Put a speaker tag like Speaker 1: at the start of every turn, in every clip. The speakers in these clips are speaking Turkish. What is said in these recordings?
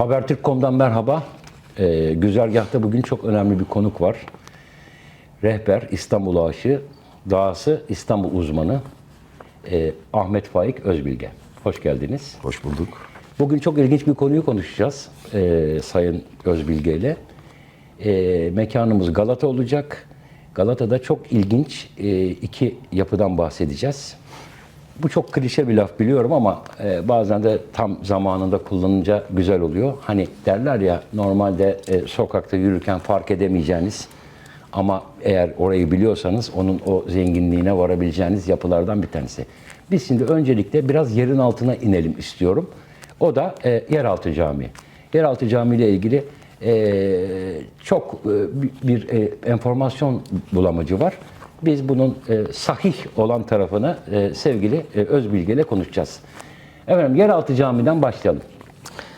Speaker 1: Habertürk.com'dan merhaba. Ee, güzergahta bugün çok önemli bir konuk var. Rehber, İstanbul aşığı, dahası İstanbul uzmanı ee, Ahmet Faik Özbilge. Hoş geldiniz.
Speaker 2: Hoş bulduk.
Speaker 1: Bugün çok ilginç bir konuyu konuşacağız ee, Sayın Özbilge ile. Ee, mekanımız Galata olacak. Galata'da çok ilginç e, iki yapıdan bahsedeceğiz. Bu çok klişe bir laf biliyorum ama e, bazen de tam zamanında kullanınca güzel oluyor. Hani derler ya normalde e, sokakta yürürken fark edemeyeceğiniz ama eğer orayı biliyorsanız onun o zenginliğine varabileceğiniz yapılardan bir tanesi. Biz şimdi öncelikle biraz yerin altına inelim istiyorum. O da e, Yeraltı Camii. Yeraltı Camii ile ilgili e, çok e, bir, e, enformasyon bulamacı var. Biz bunun e, sahih olan tarafını e, sevgili e, Özbilge ile konuşacağız. Efendim Yeraltı Camii'den başlayalım.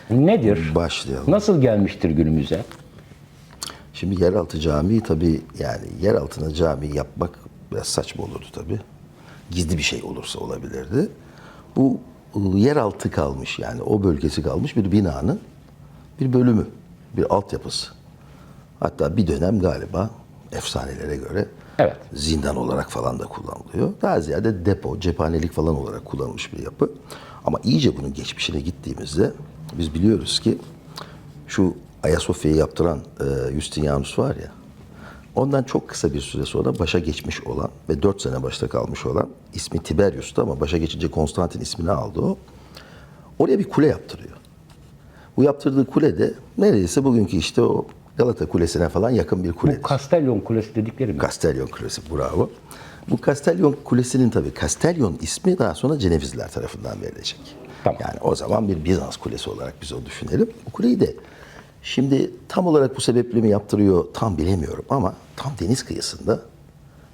Speaker 1: Nedir?
Speaker 2: Başlayalım.
Speaker 1: Nasıl gelmiştir günümüze?
Speaker 2: Şimdi yeraltı camii tabii yani yer altına cami yapmak biraz saçma olurdu tabii. Gizli bir şey olursa olabilirdi. Bu ıı, yeraltı kalmış yani o bölgesi kalmış bir binanın bir bölümü, bir altyapısı. Hatta bir dönem galiba efsanelere göre
Speaker 1: Evet.
Speaker 2: zindan olarak falan da kullanılıyor. Daha ziyade depo, cephanelik falan olarak kullanılmış bir yapı. Ama iyice bunun geçmişine gittiğimizde biz biliyoruz ki şu Ayasofya'yı yaptıran e, Justinianus var ya, ondan çok kısa bir süre sonra başa geçmiş olan ve 4 sene başta kalmış olan ismi Tiberius'tu ama başa geçince Konstantin ismini aldı o. Oraya bir kule yaptırıyor. Bu yaptırdığı kule de neredeyse bugünkü işte o Galata Kulesi'ne falan yakın bir kule.
Speaker 1: Bu Castellon Kulesi dedikleri mi?
Speaker 2: Castellion Kulesi bravo. Bu Castellion Kulesi'nin tabii Castellion ismi daha sonra Cenevizliler tarafından verilecek.
Speaker 1: Tamam.
Speaker 2: Yani o zaman bir Bizans kulesi olarak biz o düşünelim. Bu kuleyi de şimdi tam olarak bu sebeple mi yaptırıyor tam bilemiyorum ama tam deniz kıyısında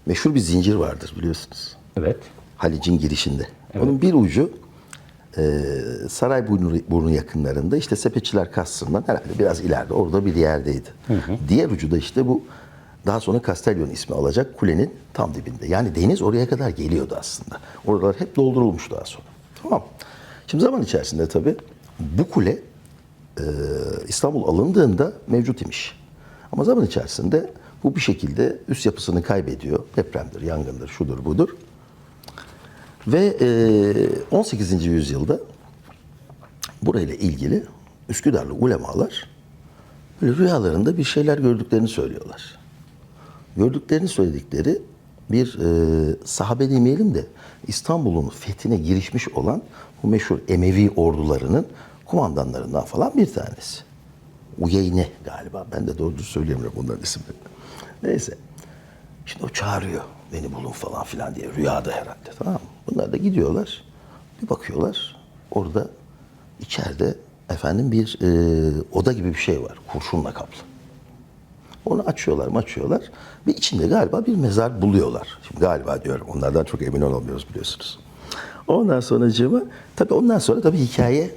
Speaker 2: meşhur bir zincir vardır biliyorsunuz.
Speaker 1: Evet.
Speaker 2: Halic'in girişinde. Onun bir ucu e, Sarayburnu burnu yakınlarında işte Sepetçiler Kasrı'ndan herhalde biraz ileride orada bir yerdeydi. Diğer ucu da işte bu daha sonra Castellion ismi alacak kulenin tam dibinde. Yani deniz oraya kadar geliyordu aslında. Oralar hep doldurulmuş daha sonra. Tamam. Şimdi zaman içerisinde tabii bu kule e, İstanbul alındığında mevcut imiş. Ama zaman içerisinde bu bir şekilde üst yapısını kaybediyor. Depremdir, yangındır, şudur budur. Ve e, 18. yüzyılda burayla ilgili Üsküdarlı ulemalar böyle rüyalarında bir şeyler gördüklerini söylüyorlar. Gördüklerini söyledikleri bir e, sahabe demeyelim de İstanbul'un fethine girişmiş olan bu meşhur Emevi ordularının kumandanlarından falan bir tanesi. Uyeyne galiba. Ben de doğru söyleyemiyorum bunların isimlerini. Neyse. Şimdi o çağırıyor. Beni bulun falan filan diye. Rüyada herhalde. Tamam mı? Bunlar da gidiyorlar. Bir bakıyorlar. Orada içeride efendim bir e, oda gibi bir şey var. Kurşunla kaplı. Onu açıyorlar, açıyorlar ve içinde galiba bir mezar buluyorlar. Şimdi galiba diyorum, onlardan çok emin olamıyoruz biliyorsunuz. Ondan sonra cıma, tabii ondan sonra tabii hikaye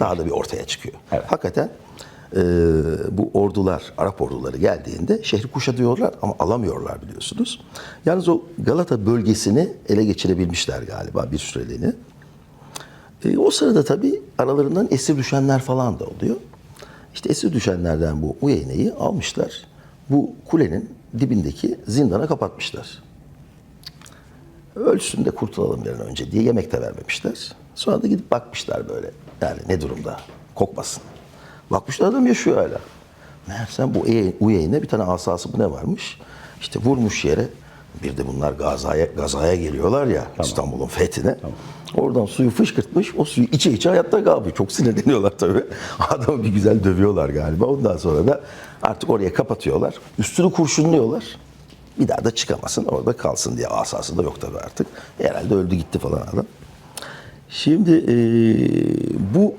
Speaker 2: daha da bir ortaya çıkıyor.
Speaker 1: Evet.
Speaker 2: Hakikaten e, bu ordular, Arap orduları geldiğinde şehri kuşatıyorlar ama alamıyorlar biliyorsunuz. Yalnız o Galata bölgesini ele geçirebilmişler galiba bir süreliğine. E, o sırada tabii aralarından esir düşenler falan da oluyor. İşte esir düşenlerden bu Uyeyne'yi almışlar. Bu kulenin dibindeki zindana kapatmışlar. Ölsün de kurtulalım bir an önce diye yemek de vermemişler. Sonra da gidip bakmışlar böyle. Yani ne durumda? Kokmasın. Bakmışlar adam yaşıyor hala. Meğersem bu Uye- Uyeyne bir tane asası bu ne varmış? İşte vurmuş yere. Bir de bunlar gazaya, gazaya geliyorlar ya İstanbul'un fethine. Oradan suyu fışkırtmış. O suyu içe içe hayatta kalmış. Çok sinirleniyorlar tabii. Adamı bir güzel dövüyorlar galiba. Ondan sonra da artık oraya kapatıyorlar. Üstünü kurşunluyorlar. Bir daha da çıkamasın orada kalsın diye asası da yok tabii artık. Herhalde öldü gitti falan adam. Şimdi eee, bu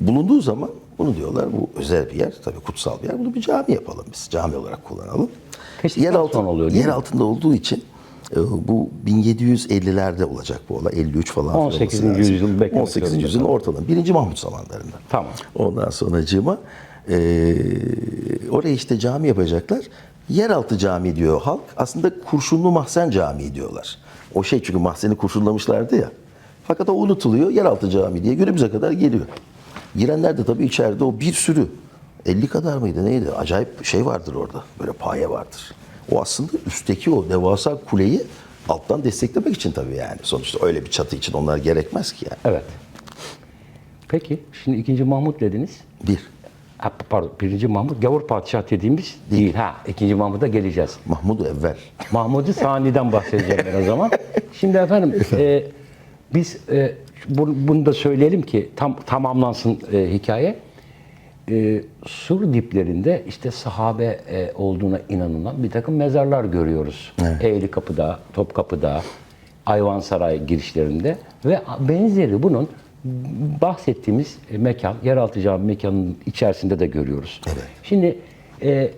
Speaker 2: bulunduğu zaman bunu diyorlar bu özel bir yer tabii kutsal bir yer. Bunu bir cami yapalım biz. Cami olarak kullanalım.
Speaker 1: Kestikten
Speaker 2: yer, altı,
Speaker 1: sonra oluyor,
Speaker 2: yer
Speaker 1: mi?
Speaker 2: altında olduğu için e, bu 1750'lerde olacak bu olay. 53 falan. filan
Speaker 1: 18.
Speaker 2: olması lazım.
Speaker 1: yüzyıl beklemek
Speaker 2: 18.
Speaker 1: zorunda
Speaker 2: yüzyılın ortalarında. 1. Mahmut zamanlarında.
Speaker 1: Tamam.
Speaker 2: Ondan sonra cıma e, oraya işte cami yapacaklar. Yeraltı cami diyor halk. Aslında Kurşunlu Mahzen Camii diyorlar. O şey çünkü mahzeni kurşunlamışlardı ya. Fakat o unutuluyor. Yeraltı cami diye günümüze kadar geliyor. Girenler de tabii içeride o bir sürü 50 kadar mıydı neydi? Acayip şey vardır orada. Böyle paye vardır. O aslında üstteki o devasa kuleyi alttan desteklemek için tabii yani. Sonuçta öyle bir çatı için onlar gerekmez ki yani.
Speaker 1: Evet. Peki şimdi ikinci Mahmut dediniz.
Speaker 2: Bir.
Speaker 1: Ha, pardon birinci Mahmut gavur padişah dediğimiz değil. Ha ikinci Mahmut'a geleceğiz.
Speaker 2: Mahmud evvel.
Speaker 1: Mahmud-u Sani'den bahsedeceğim ben o zaman. Şimdi efendim e, biz e, bunu, da söyleyelim ki tam tamamlansın e, hikaye. E, sur diplerinde işte sahabe e, olduğuna inanılan bir takım mezarlar görüyoruz. Eğri Kapı'da, Topkapı'da, Ayvansaray girişlerinde ve benzeri bunun bahsettiğimiz mekan, yeraltı cami mekanının içerisinde de görüyoruz.
Speaker 2: Evet.
Speaker 1: Şimdi e,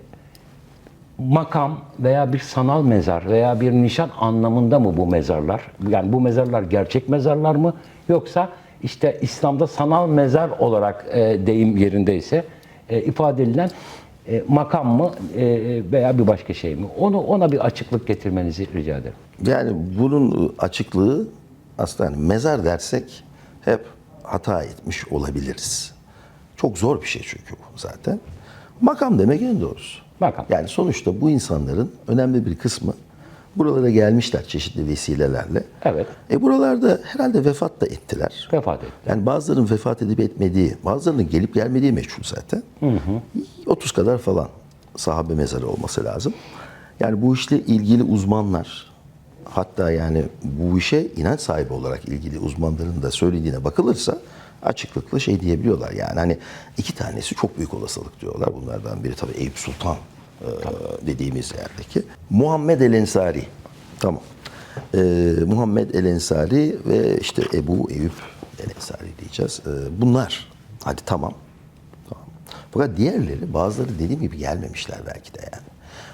Speaker 1: makam veya bir sanal mezar veya bir nişan anlamında mı bu mezarlar? Yani bu mezarlar gerçek mezarlar mı? Yoksa işte İslam'da sanal mezar olarak e, deyim yerindeyse e, ifade edilen e, makam mı e, veya bir başka şey mi? Onu ona bir açıklık getirmenizi rica ederim.
Speaker 2: Yani bunun açıklığı aslında hani mezar dersek hep hata etmiş olabiliriz. Çok zor bir şey çünkü bu zaten. Makam demek en doğrusu.
Speaker 1: Makam.
Speaker 2: Yani sonuçta bu insanların önemli bir kısmı buralara gelmişler çeşitli vesilelerle.
Speaker 1: Evet.
Speaker 2: E buralarda herhalde vefat da ettiler.
Speaker 1: Vefat etti.
Speaker 2: Yani bazılarının vefat edip etmediği, bazılarının gelip gelmediği meçhul zaten. 30 kadar falan sahabe mezarı olması lazım. Yani bu işle ilgili uzmanlar, hatta yani bu işe inanç sahibi olarak ilgili uzmanların da söylediğine bakılırsa açıklıkla şey diyebiliyorlar. Yani hani iki tanesi çok büyük olasılık diyorlar. Bunlardan biri tabii Eyüp Sultan e, dediğimiz yerdeki. Muhammed El Ensari. Tamam. Ee, Muhammed El Ensari ve işte Ebu Eyüp El Ensari diyeceğiz. Ee, bunlar. Hadi tamam. Tamam. Fakat diğerleri bazıları dediğim gibi gelmemişler belki de yani.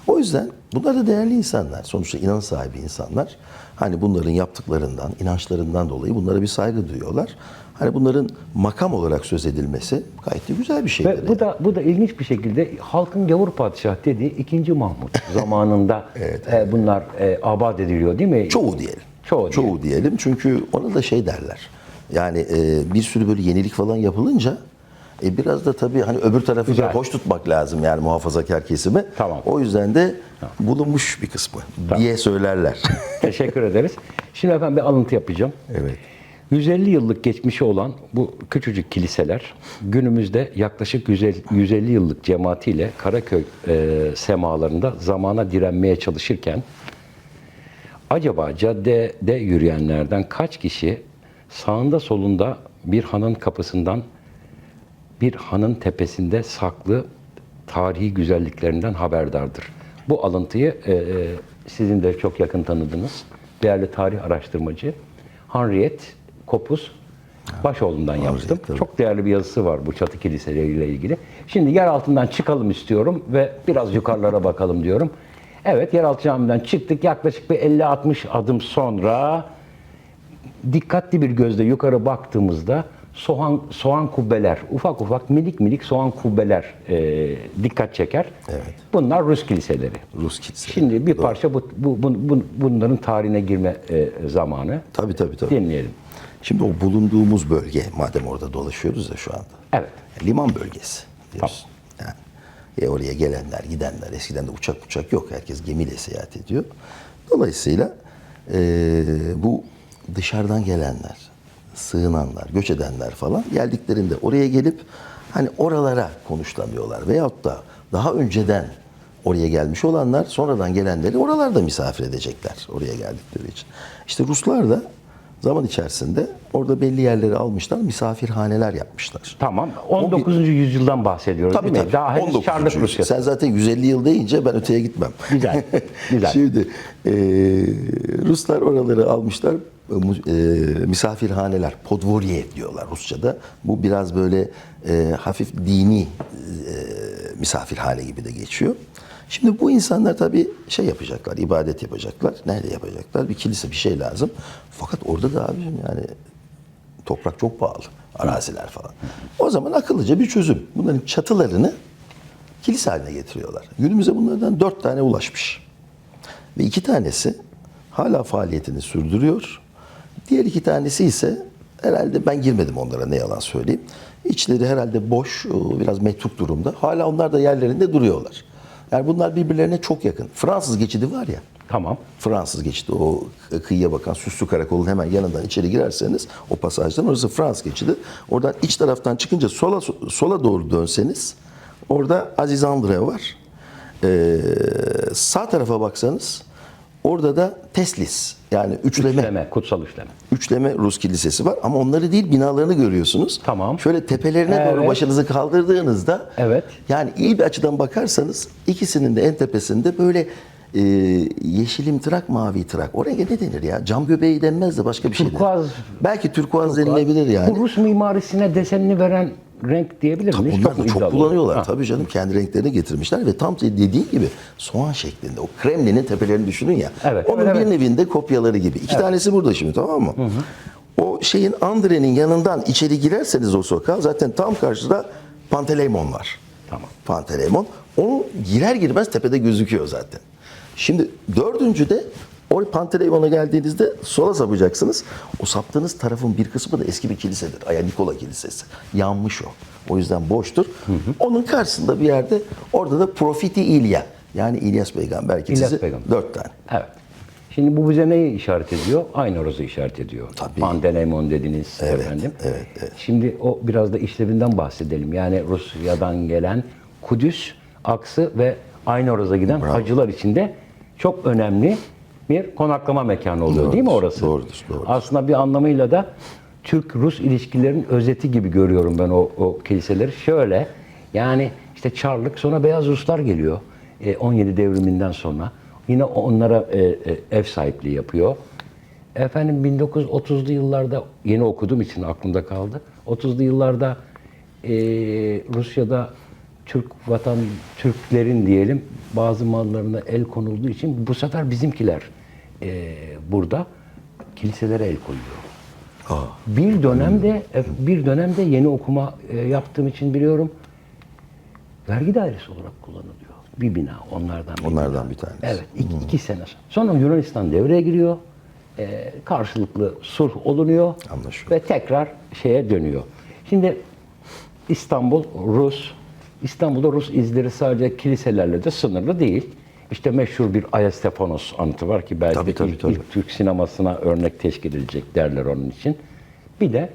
Speaker 2: O yüzden bunlar da değerli insanlar. Sonuçta inanç sahibi insanlar. Hani bunların yaptıklarından, inançlarından dolayı bunlara bir saygı duyuyorlar. Hani bunların makam olarak söz edilmesi gayet de güzel bir şey.
Speaker 1: Ve bu da bu da ilginç bir şekilde halkın gavur padişah dediği 2. Mahmut zamanında e, bunlar e, abad ediliyor değil mi?
Speaker 2: Çoğu diyelim.
Speaker 1: Çoğu
Speaker 2: Çoğu diyelim. Çünkü ona da şey derler. Yani e, bir sürü böyle yenilik falan yapılınca e, biraz da tabii hani öbür tarafı
Speaker 1: Güzel.
Speaker 2: da hoş tutmak lazım yani muhafazakar kesimi.
Speaker 1: Tamam.
Speaker 2: O yüzden de bulunmuş bir kısmı diye söylerler.
Speaker 1: Teşekkür ederiz. Şimdi efendim bir alıntı yapacağım.
Speaker 2: evet.
Speaker 1: 150 yıllık geçmişi olan bu küçücük kiliseler günümüzde yaklaşık 150 150 yıllık cemaatiyle Karaköy e, semalarında zamana direnmeye çalışırken acaba caddede yürüyenlerden kaç kişi sağında solunda bir hanın kapısından bir hanın tepesinde saklı tarihi güzelliklerinden haberdardır. Bu alıntıyı e, e, sizin de çok yakın tanıdığınız değerli tarih araştırmacı Henriette Kopuz Başoğlu'ndan yaptım.
Speaker 2: tabii.
Speaker 1: Çok değerli bir yazısı var bu çatı kiliseleriyle ilgili. Şimdi yer altından çıkalım istiyorum ve biraz yukarılara bakalım diyorum. Evet yeraltı camiden çıktık yaklaşık bir 50-60 adım sonra dikkatli bir gözle yukarı baktığımızda soğan soğan kubbeler, ufak ufak minik minik soğan kubbeler e, dikkat çeker.
Speaker 2: Evet.
Speaker 1: Bunlar Rus kiliseleri.
Speaker 2: Rus kiliseleri.
Speaker 1: Şimdi bir parça bu, bu, bu- bu- bunların tarihine girme e, zamanı.
Speaker 2: Tabii tabii tabii.
Speaker 1: Dinleyelim.
Speaker 2: Şimdi o bulunduğumuz bölge madem orada dolaşıyoruz ya şu anda.
Speaker 1: Evet.
Speaker 2: Liman bölgesi diyorsun. Yani e, oraya gelenler, gidenler, eskiden de uçak uçak yok. Herkes gemiyle seyahat ediyor. Dolayısıyla e, bu dışarıdan gelenler, sığınanlar, göç edenler falan geldiklerinde oraya gelip hani oralara konuşlanıyorlar. Veyahut da daha önceden oraya gelmiş olanlar sonradan gelenleri oralarda misafir edecekler oraya geldikleri için. İşte Ruslar da zaman içerisinde orada belli yerleri almışlar, misafirhaneler yapmışlar.
Speaker 1: Tamam. 19. yüzyıldan bahsediyoruz
Speaker 2: Tabii
Speaker 1: değil mi?
Speaker 2: tabii.
Speaker 1: Daha henüz
Speaker 2: 19.
Speaker 1: Çarlık. Rusyası.
Speaker 2: Sen zaten 150 yıl deyince ben öteye gitmem.
Speaker 1: Güzel, güzel.
Speaker 2: Şimdi e, Ruslar oraları almışlar. e, e, misafirhaneler, podvorye diyorlar Rusça'da. Bu biraz böyle e, hafif dini e, misafirhane gibi de geçiyor. Şimdi bu insanlar tabii şey yapacaklar, ibadet yapacaklar. Nerede yapacaklar? Bir kilise bir şey lazım. Fakat orada da abicim yani toprak çok pahalı. Araziler falan. O zaman akıllıca bir çözüm. Bunların çatılarını kilise haline getiriyorlar. Günümüze bunlardan dört tane ulaşmış. Ve iki tanesi hala faaliyetini sürdürüyor. Diğer iki tanesi ise herhalde ben girmedim onlara ne yalan söyleyeyim. İçleri herhalde boş, biraz metruk durumda. Hala onlar da yerlerinde duruyorlar. Yani bunlar birbirlerine çok yakın. Fransız geçidi var ya.
Speaker 1: Tamam.
Speaker 2: Fransız geçidi o kıyıya bakan Süslü Karakol'un hemen yanından içeri girerseniz o pasajdan orası Fransız geçidi. Oradan iç taraftan çıkınca sola sola doğru dönseniz orada Aziz Andre var. Ee, sağ tarafa baksanız orada da Teslis yani üçleme
Speaker 1: Üçleme, kutsal üçleme.
Speaker 2: üçleme Rus kilisesi var ama onları değil binalarını görüyorsunuz.
Speaker 1: Tamam.
Speaker 2: Şöyle tepelerine doğru
Speaker 1: Evet.
Speaker 2: başınızı kaldırdığınızda
Speaker 1: Evet.
Speaker 2: yani iyi bir açıdan bakarsanız ikisinin de en tepesinde böyle e, yeşilim tırak mavi tırak. O renge ne denir ya? Cam göbeği denmez de başka bir şey. denir.
Speaker 1: Turkuaz.
Speaker 2: Belki turkuaz denilebilir yani.
Speaker 1: Bu Rus mimarisine desenini veren renk diyebilir miyiz?
Speaker 2: Onlar çok
Speaker 1: iddialı?
Speaker 2: kullanıyorlar.
Speaker 1: Ha.
Speaker 2: Tabii canım kendi renklerini getirmişler ve tam dediğin gibi soğan şeklinde. O Kremlin'in tepelerini düşünün ya.
Speaker 1: Evet,
Speaker 2: Onun
Speaker 1: evet,
Speaker 2: bir
Speaker 1: evet.
Speaker 2: nevinde kopyaları gibi. İki tanesi burada şimdi tamam mı? O şeyin Andre'nin yanından içeri girerseniz o sokağa zaten tam karşıda Panteleimon var.
Speaker 1: Tamam.
Speaker 2: Panteleimon. Onu girer girmez tepede gözüküyor zaten. Şimdi dördüncüde o Panteleimon'a geldiğinizde sola sapacaksınız. O saptığınız tarafın bir kısmı da eski bir kilisedir. Aya Nikola Kilisesi. Yanmış o. O yüzden boştur. Onun karşısında bir yerde orada da Profiti İlya. Yani İlyas Peygamber kilisesi.
Speaker 1: İlyas Peygamber.
Speaker 2: Dört tane.
Speaker 1: Evet. Şimdi bu bize neyi işaret ediyor? Aynı Roz'u işaret ediyor.
Speaker 2: Tabii.
Speaker 1: Pandelemon dediniz efendim.
Speaker 2: evet, evet.
Speaker 1: Şimdi o biraz da işlevinden bahsedelim. Yani Rusya'dan gelen Kudüs aksı ve aynı Roz'a giden hacılar için de çok önemli bir konaklama mekanı oluyor değil mi
Speaker 2: Doğrudur,
Speaker 1: orası?
Speaker 2: doğrudur, doğrudur.
Speaker 1: Aslında bir anlamıyla da Türk-Rus ilişkilerinin özeti gibi görüyorum ben o, o kiliseleri. Şöyle yani işte Çarlık sonra Beyaz Ruslar geliyor. E, 17 devriminden sonra. Yine onlara e, e, ev sahipliği yapıyor. Efendim 1930'lu yıllarda yeni okuduğum için aklımda kaldı. 30'lu yıllarda e, Rusya'da Türk vatan Türklerin diyelim bazı mallarına el konulduğu için bu sefer bizimkiler e, burada kiliselere el koyuyor. Bir dönemde bir dönemde yeni okuma e, yaptığım için biliyorum. Vergi dairesi olarak kullanılıyor. Bir bina onlardan. bir
Speaker 2: Onlardan bir tanesi.
Speaker 1: Evet, iki, iki sene sonra. Yunanistan devreye giriyor. Ee, karşılıklı sulh olunuyor.
Speaker 2: Anlaşıldı.
Speaker 1: Ve tekrar şeye dönüyor. Şimdi İstanbul, Rus, İstanbul'da Rus izleri sadece kiliselerle de sınırlı değil. İşte meşhur bir Ayastefanos anıtı var ki belki
Speaker 2: Tabii, tabii,
Speaker 1: ilk,
Speaker 2: tabii.
Speaker 1: ilk Türk sinemasına örnek teşkil edilecek derler onun için. Bir de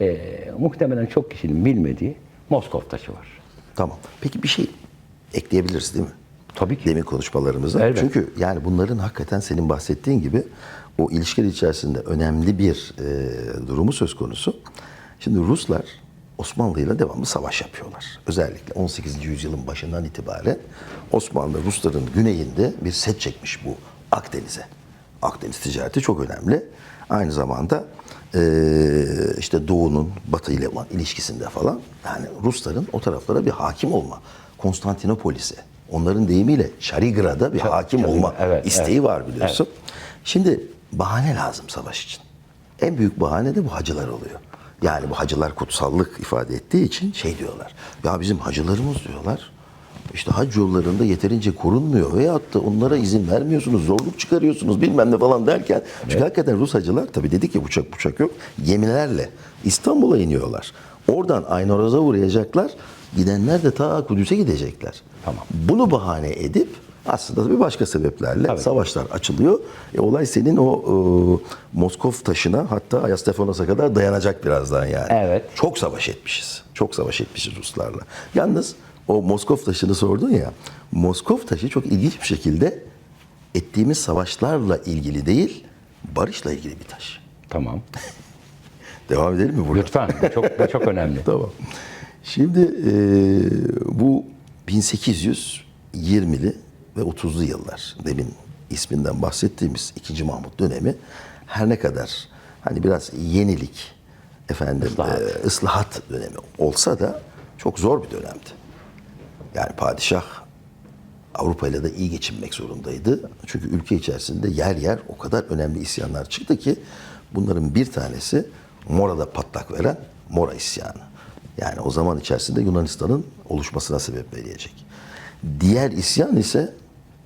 Speaker 1: e, muhtemelen çok kişinin bilmediği Moskov taşı var.
Speaker 2: Tamam. Peki bir şey ekleyebiliriz değil mi?
Speaker 1: Tabii ki.
Speaker 2: Demin konuşmalarımıza.
Speaker 1: Elbet.
Speaker 2: Çünkü yani bunların hakikaten senin bahsettiğin gibi o ilişkiler içerisinde önemli bir e, durumu söz konusu. Şimdi Ruslar Osmanlı ile devamlı savaş yapıyorlar. Özellikle 18. yüzyılın başından itibaren Osmanlı Rusların güneyinde bir set çekmiş bu Akdeniz'e. Akdeniz ticareti çok önemli. Aynı zamanda e, işte Doğu'nun Batı ile olan ilişkisinde falan yani Rusların o taraflara bir hakim olma. Konstantinopolis'e, onların deyimiyle Şarigrad'a bir hakim
Speaker 1: Şarigrad,
Speaker 2: olma
Speaker 1: evet,
Speaker 2: isteği
Speaker 1: evet.
Speaker 2: var biliyorsun. Şimdi bahane lazım savaş için. En büyük bahane de bu hacılar oluyor. Yani bu hacılar kutsallık ifade ettiği için şey diyorlar. Ya bizim hacılarımız diyorlar. İşte hac yollarında yeterince korunmuyor veyahut da onlara izin vermiyorsunuz, zorluk çıkarıyorsunuz bilmem ne falan derken. Çünkü hakikaten Rus hacılar tabii dedik ya uçak uçak yok. Gemilerle İstanbul'a iniyorlar. Oradan Aynoraz'a uğrayacaklar. Gidenler de ta Kudüs'e gidecekler.
Speaker 1: Tamam.
Speaker 2: Bunu bahane edip aslında bir başka sebeplerle
Speaker 1: Tabii.
Speaker 2: savaşlar açılıyor. E, olay senin o e, Moskov taşına hatta Ayastefanos'a kadar dayanacak birazdan yani.
Speaker 1: Evet.
Speaker 2: Çok savaş etmişiz. Çok savaş etmişiz Ruslarla. Yalnız o Moskov taşını sordun ya. Moskov taşı çok ilginç bir şekilde ettiğimiz savaşlarla ilgili değil, barışla ilgili bir taş.
Speaker 1: Tamam.
Speaker 2: Devam edelim mi burada?
Speaker 1: Lütfen. Bu çok, bu çok önemli.
Speaker 2: Tamam. Şimdi e, bu 1820'li ve 30'lu yıllar demin isminden bahsettiğimiz 2. Mahmut dönemi her ne kadar hani biraz yenilik efendim
Speaker 1: Islahat.
Speaker 2: e, ıslahat dönemi olsa da çok zor bir dönemdi. Yani padişah Avrupa ile de iyi geçinmek zorundaydı. Çünkü ülke içerisinde yer yer o kadar önemli isyanlar çıktı ki bunların bir tanesi Mora'da patlak veren Mora isyanı. Yani o zaman içerisinde Yunanistan'ın oluşmasına sebep verecek. Diğer isyan ise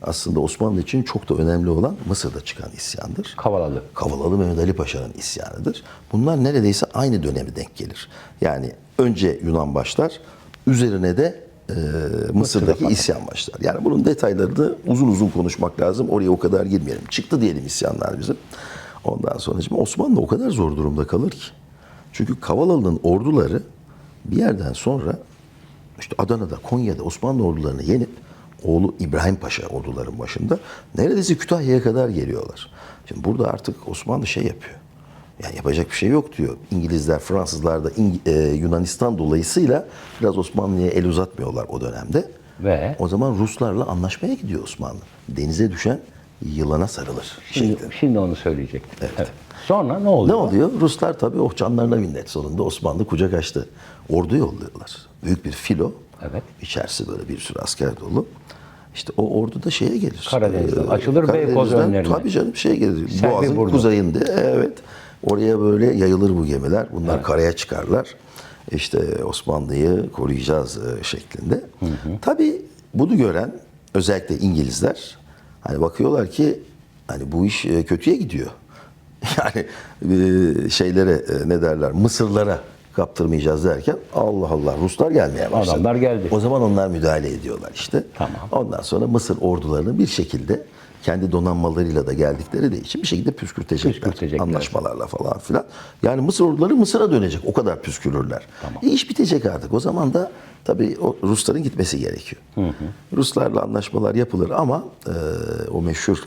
Speaker 2: aslında Osmanlı için çok da önemli olan Mısır'da çıkan isyandır.
Speaker 1: Kavalalı.
Speaker 2: Kavalalı Mehmet Ali Paşa'nın isyanıdır. Bunlar neredeyse aynı döneme denk gelir. Yani önce Yunan başlar, üzerine de e, Mısır'daki isyan başlar. Yani bunun detaylarını uzun uzun konuşmak lazım. Oraya o kadar girmeyelim. Çıktı diyelim isyanlar bizim. Ondan sonra şimdi Osmanlı o kadar zor durumda kalır ki. Çünkü Kavalalı'nın orduları bir yerden sonra işte Adana'da, Konya'da Osmanlı ordularını yenip oğlu İbrahim Paşa orduların başında neredeyse Kütahya'ya kadar geliyorlar. Şimdi burada artık Osmanlı şey yapıyor. Yani yapacak bir şey yok diyor. İngilizler, Fransızlar da İng- e, Yunanistan dolayısıyla biraz Osmanlı'ya el uzatmıyorlar o dönemde.
Speaker 1: Ve?
Speaker 2: O zaman Ruslarla anlaşmaya gidiyor Osmanlı. Denize düşen yılana sarılır.
Speaker 1: Şimdi,
Speaker 2: şeklinde.
Speaker 1: şimdi onu söyleyecektim. Evet. Sonra ne oluyor?
Speaker 2: Ne oluyor? Ruslar tabii oh canlarına minnet sonunda Osmanlı kucak açtı. Ordu yolluyorlar. Büyük bir filo.
Speaker 1: Evet.
Speaker 2: İçerisi böyle bir sürü asker dolu. İşte o ordu da şeye gelir.
Speaker 1: Karadeniz'den
Speaker 2: Ee,
Speaker 1: açılır Beykoz önlerine.
Speaker 2: Tabii canım şey gelir.
Speaker 1: Selvi
Speaker 2: Boğaz'ın
Speaker 1: Burnu.
Speaker 2: kuzeyinde. Evet. Oraya böyle yayılır bu gemiler. Bunlar karaya çıkarlar. İşte Osmanlı'yı koruyacağız e, şeklinde. Tabii bunu gören özellikle İngilizler hani bakıyorlar ki hani bu iş e, kötüye gidiyor. Yani e, şeylere ne derler Mısırlara kaptırmayacağız derken Allah Allah Ruslar gelmeye başladı.
Speaker 1: Adamlar geldi.
Speaker 2: O zaman onlar müdahale ediyorlar işte.
Speaker 1: Tamam.
Speaker 2: Ondan sonra Mısır ordularını bir şekilde kendi donanmalarıyla da geldikleri de için bir şekilde püskürtecekler.
Speaker 1: Püskürtecekler.
Speaker 2: Anlaşmalarla falan filan. Yani Mısır orduları Mısır'a dönecek. O kadar püskürürler. E iş bitecek artık. O zaman da tabii o Rusların gitmesi gerekiyor. Ruslarla anlaşmalar yapılır ama e, o meşhur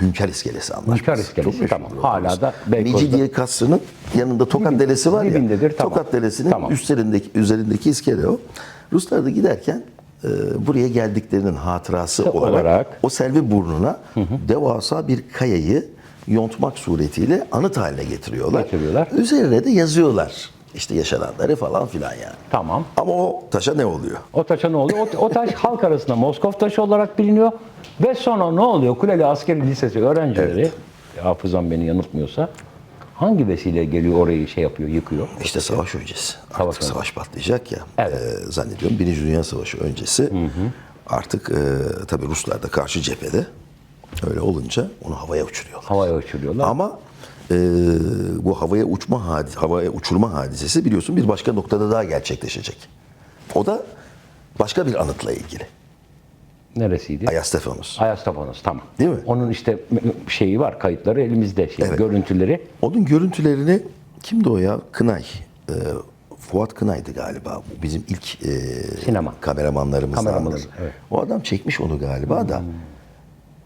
Speaker 2: Hünkar İskelesi anlaşması.
Speaker 1: Hünkar İskelesi,
Speaker 2: Çok
Speaker 1: tamam. Hala da Beykoz'da-
Speaker 2: Mecidiye Kasrı'nın yanında Tokat
Speaker 1: Dibin-
Speaker 2: Deresi var ya.
Speaker 1: dibindedir, tamam.
Speaker 2: Tokat Deresi'nin
Speaker 1: Tamam.
Speaker 2: üstlerindeki üzerindeki iskele o. Ruslar da giderken e, buraya geldiklerinin hatırası olarak,
Speaker 1: olarak.
Speaker 2: o Selvi burnuna devasa bir kayayı yontmak suretiyle anıt haline getiriyorlar.
Speaker 1: Getiriyorlar.
Speaker 2: Üzerine de yazıyorlar. İşte yaşananları falan filan yani.
Speaker 1: Tamam.
Speaker 2: Ama o taşa ne oluyor?
Speaker 1: O taşa ne oluyor? O, o taş halk arasında Moskov taşı olarak biliniyor. Ve sonra ne oluyor? Kuleli Askeri Lisesi öğrencileri, hafızam beni yanıltmıyorsa, hangi vesile geliyor orayı şey yapıyor, yıkıyor?
Speaker 2: İşte savaş öncesi.
Speaker 1: Savaş
Speaker 2: Artık
Speaker 1: öncesi.
Speaker 2: savaş patlayacak ya.
Speaker 1: Evet.
Speaker 2: e, zannediyorum Birinci Dünya Savaşı öncesi. Artık e, tabii Ruslar da karşı cephede. Öyle olunca onu havaya uçuruyorlar.
Speaker 1: Havaya uçuruyorlar.
Speaker 2: Ama e, bu havaya uçma hadis, havaya uçurma hadisesi biliyorsun bir başka noktada daha gerçekleşecek. O da başka bir anıtla ilgili.
Speaker 1: Neresiydi?
Speaker 2: Ayastefanos.
Speaker 1: Ayastafanos tamam.
Speaker 2: Değil mi?
Speaker 1: Onun işte şeyi var, kayıtları elimizde, şey,
Speaker 2: Evet.
Speaker 1: görüntüleri.
Speaker 2: Onun görüntülerini kimdi o ya? Kınay. E, Fuat Kınay'dı galiba. Bu bizim ilk e,
Speaker 1: Sinema.
Speaker 2: kameramanlarımızdandır.
Speaker 1: Kameramanımız, evet.
Speaker 2: O adam çekmiş onu galiba da.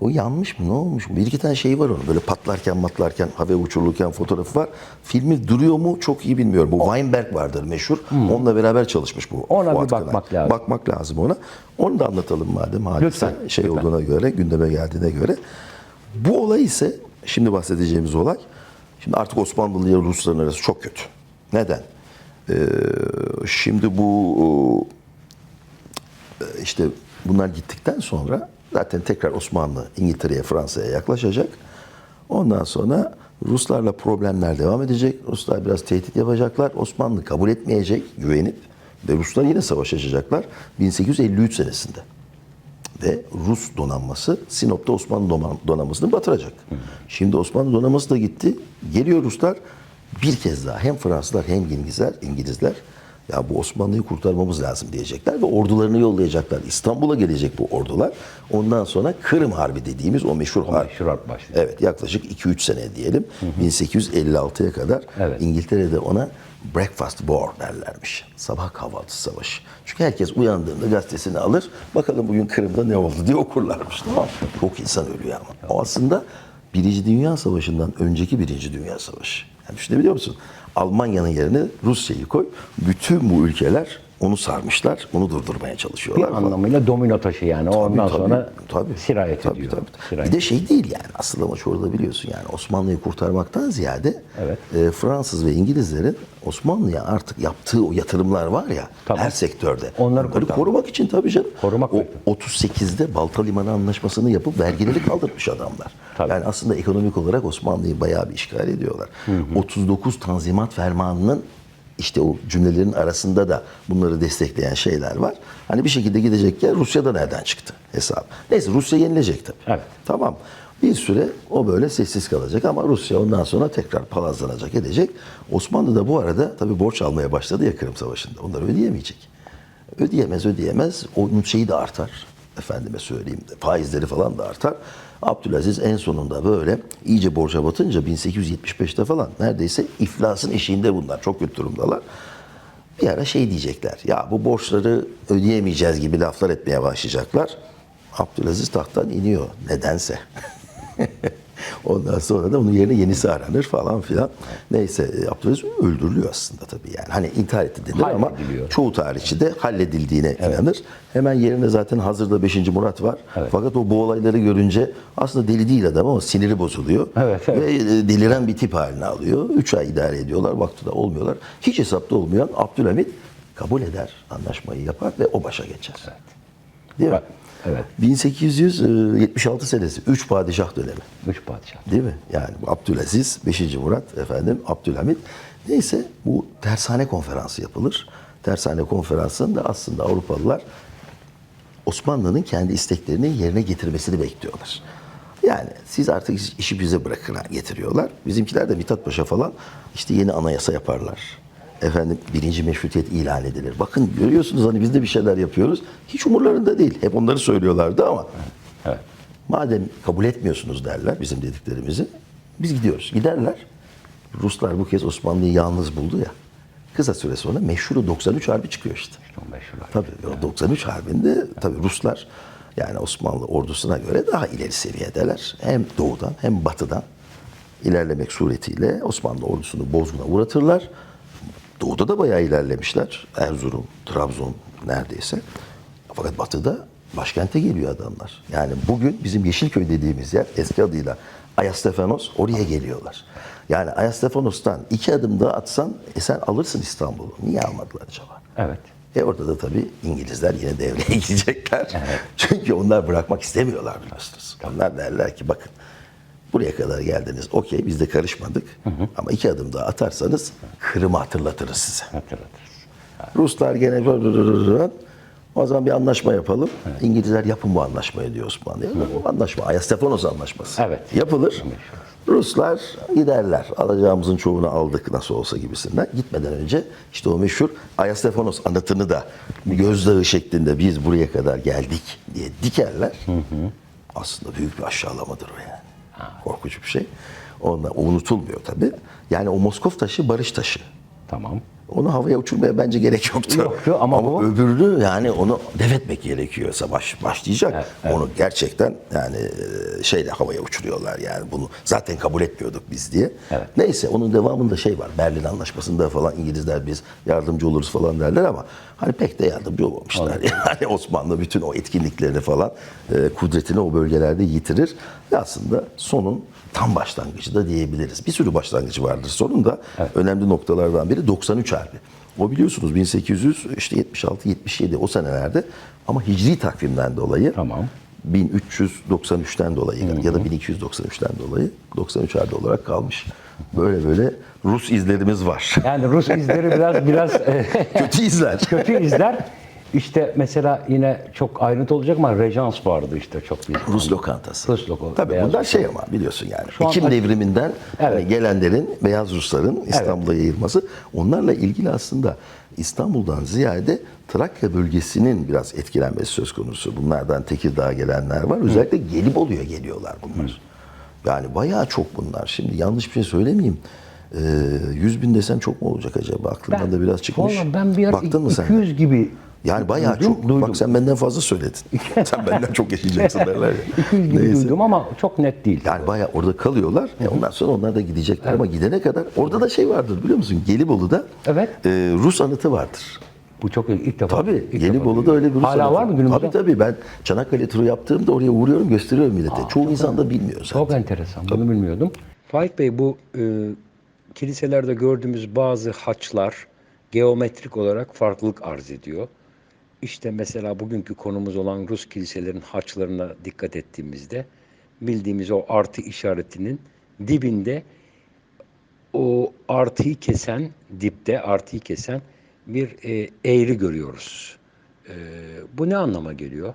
Speaker 2: O yanmış mı ne olmuş mu? Bir iki tane şey var onun. Böyle patlarken matlarken havaya uçurulurken fotoğrafı var. Filmi duruyor mu çok iyi bilmiyorum. Bu Weinberg vardır meşhur. Onunla beraber çalışmış bu.
Speaker 1: Hmm. Ona bir bakmak
Speaker 2: Kınay.
Speaker 1: lazım.
Speaker 2: Bakmak lazım ona. Onu da anlatalım madem hadise
Speaker 1: Lütfen,
Speaker 2: şey
Speaker 1: lütfen.
Speaker 2: olduğuna göre, gündeme geldiğine göre. Bu olay ise şimdi bahsedeceğimiz olay. Şimdi artık Osmanlı ile Rusların arası çok kötü. Neden? Ee, şimdi bu e, işte bunlar gittikten sonra zaten tekrar Osmanlı İngiltere'ye, Fransa'ya yaklaşacak. Ondan sonra Ruslarla problemler devam edecek. Ruslar biraz tehdit yapacaklar. Osmanlı kabul etmeyecek, güvenip ve Ruslar yine savaş açacaklar 1853 senesinde. Ve Rus donanması Sinop'ta Osmanlı donan- donanmasını batıracak. Şimdi Osmanlı donanması da gitti. Geliyor Ruslar bir kez daha hem Fransızlar hem İngilizler, İngilizler ya bu Osmanlı'yı kurtarmamız lazım diyecekler ve ordularını yollayacaklar. İstanbul'a gelecek bu ordular. Ondan sonra Kırım Harbi dediğimiz o meşhur harp.
Speaker 1: Meşhur harp başlıyor.
Speaker 2: Evet yaklaşık 2-3 sene diyelim. 1856'ya kadar
Speaker 1: Evet.
Speaker 2: İngiltere'de ona breakfast war derlermiş. Sabah kahvaltısı savaşı. Çünkü herkes uyandığında gazetesini alır. Bakalım bugün Kırım'da ne oldu diye okurlarmış. Tamam. Çok insan ölüyor ama. O aslında Birinci Dünya Savaşı'ndan önceki Birinci Dünya Savaşı. Yani düşünebiliyor musun? Almanya'nın yerine Rusya'yı koy. Bütün bu ülkeler onu sarmışlar. Onu durdurmaya
Speaker 1: Bir
Speaker 2: çalışıyorlar. falan.
Speaker 1: anlamıyla domino taşı yani. Ondan
Speaker 2: Tabii,
Speaker 1: sonra
Speaker 2: tabii,
Speaker 1: sirayet
Speaker 2: tabii,
Speaker 1: ediyor.
Speaker 2: tabii.
Speaker 1: Sirayet.
Speaker 2: Bir de şey değil yani asıl amaç orada biliyorsun yani Osmanlı'yı kurtarmaktan ziyade
Speaker 1: Evet.
Speaker 2: e, Fransız ve İngilizlerin Osmanlı'ya artık yaptığı o yatırımlar var ya
Speaker 1: Tamam.
Speaker 2: her sektörde.
Speaker 1: Onları kurtarmak.
Speaker 2: korumak için tabii canım.
Speaker 1: Korumak
Speaker 2: o,
Speaker 1: lazım.
Speaker 2: 38'de Balta Limanı Anlaşması'nı yapıp vergileri kaldırmış adamlar.
Speaker 1: Tabii.
Speaker 2: Yani aslında ekonomik olarak Osmanlı'yı bayağı bir işgal ediyorlar. 39 Tanzimat Fermanı'nın işte o cümlelerin arasında da bunları destekleyen şeyler var. Hani bir şekilde gidecek yer Rusya'da nereden çıktı hesap. Neyse Rusya yenilecek tabii.
Speaker 1: Evet.
Speaker 2: Tamam. Bir süre o böyle sessiz kalacak ama Rusya ondan sonra tekrar palazlanacak edecek. Osmanlı da bu arada tabii borç almaya başladı ya Kırım Savaşı'nda. Onları ödeyemeyecek. Ödeyemez ödeyemez. Onun şeyi de artar. Efendime söyleyeyim faizleri falan da artar. Abdülaziz en sonunda böyle iyice borca batınca 1875'te falan neredeyse iflasın eşiğinde bunlar. Çok kötü durumdalar. Bir ara şey diyecekler. Ya bu borçları ödeyemeyeceğiz gibi laflar etmeye başlayacaklar. Abdülaziz tahttan iniyor nedense. Ondan sonra da onun yerine yenisi aranır falan filan. Neyse Abdülaziz öldürülüyor aslında tabii yani. Hani intihar etti denir ama çoğu tarihçi de halledildiğine inanır. Hemen yerine zaten hazırda 5. Murat var. Fakat o bu olayları görünce aslında deli değil adam ama siniri bozuluyor.
Speaker 1: Evet, evet.
Speaker 2: Ve e, deliren bir tip haline alıyor. 3 ay idare ediyorlar. Vakti olmuyorlar. Hiç hesapta olmayan Abdülhamit kabul eder, anlaşmayı yapar ve o başa geçer. Değil mi?
Speaker 1: Evet.
Speaker 2: 1876 senesi 3 padişah dönemi.
Speaker 1: Üç padişah.
Speaker 2: Değil mi? Yani Abdülaziz, 5. Murat, efendim Abdülhamit. Neyse bu tersane konferansı yapılır. Tersane konferansında aslında Avrupalılar Osmanlı'nın kendi isteklerini yerine getirmesini bekliyorlar. Yani siz artık iş- işi bize bırakın getiriyorlar. Bizimkiler de Mithat Paşa falan işte yeni anayasa yaparlar. Efendim birinci meşrutiyet ilan edilir. Bakın görüyorsunuz hani biz de bir şeyler yapıyoruz. Hiç umurlarında değil. Hep onları söylüyorlardı ama
Speaker 1: Evet.
Speaker 2: Madem kabul etmiyorsunuz derler bizim dediklerimizi. Biz gidiyoruz. Giderler. Ruslar bu kez Osmanlı'yı yalnız buldu ya. Kısa süre sonra meşhur 93 harbi çıkıyor işte.
Speaker 1: Çok meşhur.
Speaker 2: Tabii o 93 harbinde tabii Ruslar yani Osmanlı ordusuna göre daha ileri seviyedeler. Hem doğudan hem batıdan ilerlemek suretiyle Osmanlı ordusunu bozguna uğratırlar. Doğuda da bayağı ilerlemişler. Erzurum, Trabzon neredeyse. Fakat batıda başkente geliyor adamlar. Yani bugün bizim Yeşilköy dediğimiz yer eski adıyla Ayastefanos oraya geliyorlar. Yani Ayastefanos'tan iki adım daha atsan e sen alırsın İstanbul'u. Niye almadılar acaba?
Speaker 1: Evet.
Speaker 2: E orada da tabii İngilizler yine devreye girecekler. Çünkü onlar bırakmak istemiyorlar biliyorsunuz. Onlar derler ki bakın buraya kadar geldiniz okey biz de karışmadık. Ama iki adım daha atarsanız Kırım'ı hatırlatırız size.
Speaker 1: Hatırlatırız.
Speaker 2: Ruslar gene o zaman bir anlaşma yapalım. İngilizler yapın bu anlaşmayı diyor Osmanlı'ya. Bu anlaşma Ayastefanos anlaşması.
Speaker 1: Evet.
Speaker 2: Yapılır. Ruslar giderler. Alacağımızın çoğunu aldık nasıl olsa gibisinden. Gitmeden önce işte o meşhur Ayastefanos anıtını da gözdağı şeklinde biz buraya kadar geldik diye dikerler. Aslında büyük bir aşağılamadır o yani. Korkunç bir şey. Ondan, o unutulmuyor tabii. Yani o Moskov taşı barış taşı.
Speaker 1: Tamam.
Speaker 2: Onu havaya uçurmaya bence gerek yoktu.
Speaker 1: Yoktu ama bu-
Speaker 2: öbürünü yani onu def etmek gerekiyor. Savaş başlayacak.
Speaker 1: Evet, evet.
Speaker 2: Onu gerçekten yani e, şeyle havaya uçuruyorlar yani bunu zaten kabul etmiyorduk biz diye.
Speaker 1: Evet.
Speaker 2: Neyse onun devamında şey var. Berlin Anlaşması'nda falan İngilizler biz yardımcı oluruz falan derler ama hani pek de yardımcı olmamışlar. Yani Osmanlı bütün o etkinliklerini falan e, kudretini o bölgelerde yitirir. Ve aslında sonun tam başlangıcı da diyebiliriz. Bir sürü başlangıcı vardır sonun da önemli noktalardan biri 93 Harbi. O biliyorsunuz 1800 işte 76 77 o senelerde ama hicri takvimden dolayı
Speaker 1: Tamam.
Speaker 2: 1393'ten dolayı ya da 1293'ten dolayı 93 harbi olarak kalmış. Böyle böyle Rus izlerimiz var.
Speaker 1: Yani Rus izleri biraz biraz e,
Speaker 2: Kötü izler.
Speaker 1: kötü izler. İşte mesela yine çok ayrıntı olacak ama Rejans vardı işte çok büyük.
Speaker 2: Rus lokantası.
Speaker 1: Rus lokantası.
Speaker 2: Tabii
Speaker 1: Beyaz
Speaker 2: bunlar şey ama biliyorsun yani.
Speaker 1: Şu an
Speaker 2: Ekim
Speaker 1: aç-
Speaker 2: devriminden
Speaker 1: Evet.
Speaker 2: hani gelenlerin, beyaz Rusların İstanbul'a yayılması. Onlarla ilgili aslında İstanbul'dan ziyade Trakya bölgesinin biraz etkilenmesi söz konusu. Bunlardan Tekirdağ'a gelenler var. Özellikle Gelibolu'ya geliyorlar bunlar. Yani bayağı çok bunlar. Şimdi yanlış bir şey söylemeyeyim. Ee, 100 bin desem çok mu olacak acaba? Aklımdan da biraz çıkmış.
Speaker 1: Ben bir ara
Speaker 2: Baktın mı sen?
Speaker 1: 200 gibi
Speaker 2: Yani bayağı
Speaker 1: duydum,
Speaker 2: çok.
Speaker 1: duydum.
Speaker 2: Bak sen benden fazla söyledin. sen benden çok yaşayacaksın derler ya.
Speaker 1: 200 gibi
Speaker 2: Neyse.
Speaker 1: duydum ama çok net değil.
Speaker 2: Yani bayağı orada kalıyorlar. E ondan sonra onlar da gidecekler ama gidene kadar orada da şey vardır biliyor musun? Gelibolu'da
Speaker 1: Evet.
Speaker 2: e, Rus anıtı vardır.
Speaker 1: Bu çok ilk defa.
Speaker 2: Tabii
Speaker 1: ilk
Speaker 2: Gelibolu'da
Speaker 1: defa
Speaker 2: öyle bir Rus
Speaker 1: Hala
Speaker 2: anıtı.
Speaker 1: var mı günümüzde?
Speaker 2: Tabii tabii ben Çanakkale turu yaptığımda oraya uğruyorum gösteriyorum millete. Çoğu insan da bilmiyor zaten.
Speaker 1: Çok enteresan. Bunu bilmiyordum.
Speaker 3: Faik Bey bu e, kiliselerde gördüğümüz bazı haçlar geometrik olarak farklılık arz ediyor. İşte mesela bugünkü konumuz olan Rus kiliselerin haçlarına dikkat ettiğimizde bildiğimiz o artı işaretinin dibinde o artıyı kesen, dipte artıyı kesen bir e, eğri görüyoruz. E, bu ne anlama geliyor?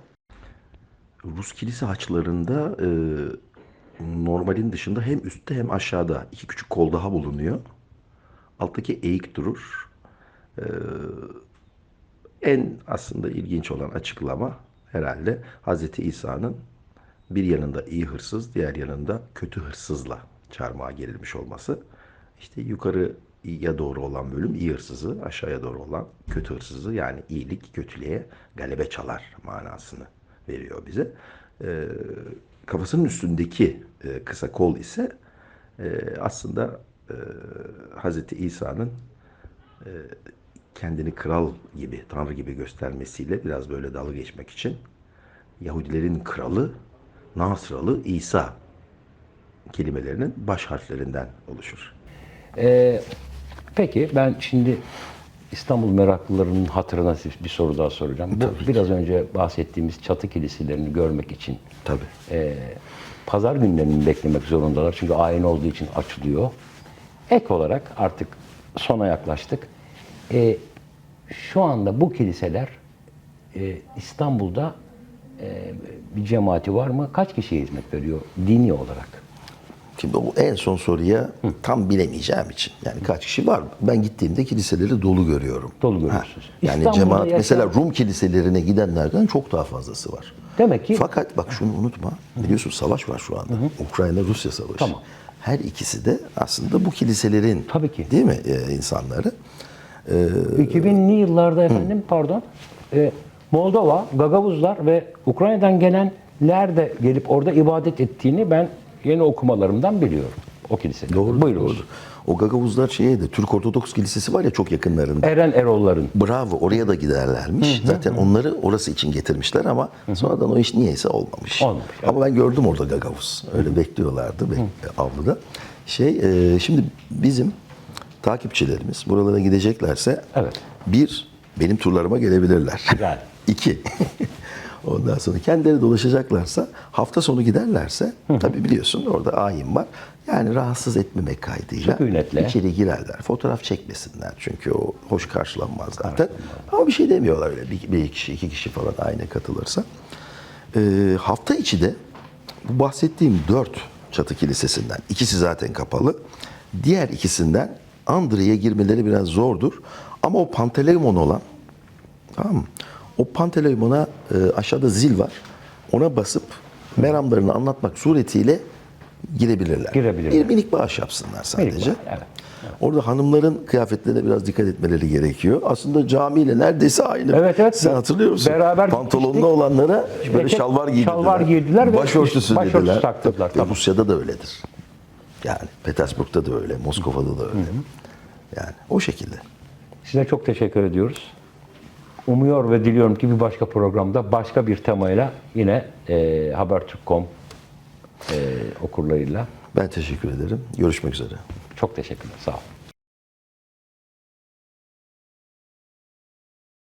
Speaker 2: Rus kilise haçlarında e, normalin dışında hem üstte hem aşağıda iki küçük kol daha bulunuyor. Alttaki eğik durur. E, en aslında ilginç olan açıklama herhalde Hz. İsa'nın bir yanında iyi hırsız, diğer yanında kötü hırsızla çarmıha gerilmiş olması. İşte yukarıya doğru olan bölüm iyi hırsızı, aşağıya doğru olan kötü hırsızı yani iyilik kötülüğe galebe çalar manasını veriyor bize. Ee, kafasının üstündeki e, kısa kol ise e, aslında e, Hz. İsa'nın e, kendini kral gibi, tanrı gibi göstermesiyle biraz böyle dalga geçmek için Yahudilerin kralı, Nasralı İsa kelimelerinin baş harflerinden oluşur.
Speaker 1: Ee, peki ben şimdi İstanbul meraklılarının hatırına bir soru daha soracağım. Bu biraz önce bahsettiğimiz çatı kiliselerini görmek için
Speaker 2: Tabii.
Speaker 1: e, pazar günlerini beklemek zorundalar. Çünkü ayin olduğu için açılıyor. Ek olarak artık sona yaklaştık. E, şu anda bu kiliseler e, İstanbul'da e, bir cemaati var mı? Kaç kişiye hizmet veriyor dini olarak?
Speaker 2: Şimdi bu en son soruya tam bilemeyeceğim için. Yani kaç kişi var? Ben gittiğimde kiliseleri dolu görüyorum.
Speaker 1: Dolu görüyorsunuz.
Speaker 2: Yani
Speaker 1: İstanbul'da
Speaker 2: cemaat
Speaker 1: yaşayan-
Speaker 2: mesela Rum kiliselerine gidenlerden çok daha fazlası var.
Speaker 1: Demek ki
Speaker 2: Fakat bak şunu unutma. Biliyorsun savaş var şu anda. Ukrayna-Rusya savaşı.
Speaker 1: Tamam.
Speaker 2: Her ikisi de aslında bu kiliselerin
Speaker 1: Tabii ki.
Speaker 2: değil mi e, insanları?
Speaker 1: 2000'li yıllarda efendim pardon e, Moldova, Gagavuzlar ve Ukrayna'dan gelenler de gelip orada ibadet ettiğini ben yeni okumalarımdan biliyorum. O kilisede.
Speaker 2: Doğru.
Speaker 1: Buyurunuz.
Speaker 2: doğru. O Gagavuzlar şeye de Türk Ortodoks Kilisesi var ya çok yakınlarında.
Speaker 1: Eren Erolların.
Speaker 2: Bravo oraya da giderlermiş. Zaten onları orası için getirmişler ama sonradan o iş niyeyse olmamış.
Speaker 1: Olmamış, evet.
Speaker 2: Ama ben gördüm orada Gagavuz. Öyle bekliyorlardı bek- avluda. Şey e, şimdi bizim takipçilerimiz buralara gideceklerse
Speaker 1: Evet.
Speaker 2: bir benim turlarıma gelebilirler.
Speaker 1: Güzel.
Speaker 2: İki. Ondan sonra kendileri dolaşacaklarsa hafta sonu giderlerse tabii biliyorsun orada ayin var. Yani rahatsız etmemek kaydıyla
Speaker 1: Sükunetle.
Speaker 2: içeri girerler. Fotoğraf çekmesinler çünkü o hoş karşılanmaz zaten. Ama bir şey demiyorlar öyle bir, bir kişi iki kişi falan ayna katılırsa. Ee, hafta içi de bu bahsettiğim dört çatı kilisesinden ikisi zaten kapalı. Diğer ikisinden Andri'ye girmeleri biraz zordur. Ama o Panteleimon olan Tamam mı? O Panteleimon'a e, aşağıda zil var. Ona basıp meramlarını anlatmak suretiyle girebilirler.
Speaker 1: Girebilirler.
Speaker 2: Bir minik bağış yapsınlar sadece.
Speaker 1: bağış, evet.
Speaker 2: Orada hanımların kıyafetlerine biraz dikkat etmeleri gerekiyor. Aslında camiyle neredeyse aynı.
Speaker 1: Evet, evet.
Speaker 2: Sen hatırlıyor musun?
Speaker 1: Beraber
Speaker 2: Pantolonlu olanlara böyle şalvar giydirdiler.
Speaker 1: şalvar giydiler ve
Speaker 2: başörtüsü
Speaker 1: başörtüsü
Speaker 2: dediler.
Speaker 1: taktırdılar,
Speaker 2: Ve
Speaker 1: tamam.
Speaker 2: Rusya'da da öyledir. Yani Petersburg'da da öyle, Moskova'da da öyle. Yani o şekilde.
Speaker 1: Size çok teşekkür ediyoruz. Umuyor ve diliyorum ki bir başka programda başka bir temayla yine e, Habertürk.com e, okurlarıyla
Speaker 2: Ben teşekkür ederim. Görüşmek üzere.
Speaker 1: çok teşekkürler. Sağ olun.